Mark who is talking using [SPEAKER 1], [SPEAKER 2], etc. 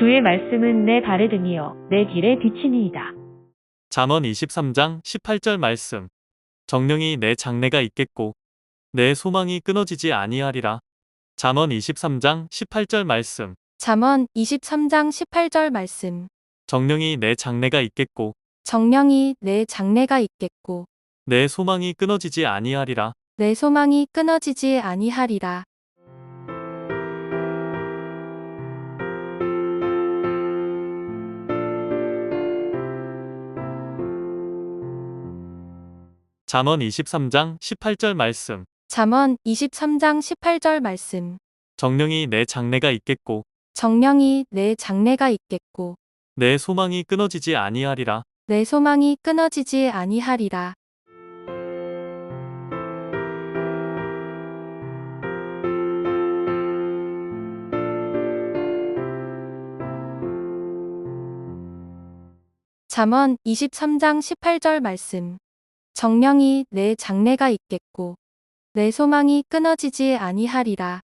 [SPEAKER 1] 주의 말씀은 내 발에 등이요 내 길에 비치니이다.
[SPEAKER 2] 잠언 23장 18절 말씀. 정령이 내 장래가 있겠고 내 소망이 끊어지지 아니하리라. 잠언 23장 18절 말씀.
[SPEAKER 3] 잠언 23장 18절 말씀.
[SPEAKER 2] 정령이 내 장래가 있겠고
[SPEAKER 3] 정령이 내 장래가 있겠고
[SPEAKER 2] 내 소망이 끊어지지 아니하리라.
[SPEAKER 3] 내 소망이 끊어지지 아니하리라.
[SPEAKER 2] 잠언 23장 18절 말씀.
[SPEAKER 3] 잠언 23장 18절 말씀.
[SPEAKER 2] 정령이 내 장래가 있겠고
[SPEAKER 3] 정령이 내 장래가 있겠고
[SPEAKER 2] 내 소망이 끊어지지 아니하리라.
[SPEAKER 3] 내 소망이 끊어지지 아니하리라. 잠언 23장 18절 말씀. 정령이 내 장래가 있겠고 내 소망이 끊어지지 아니하리라.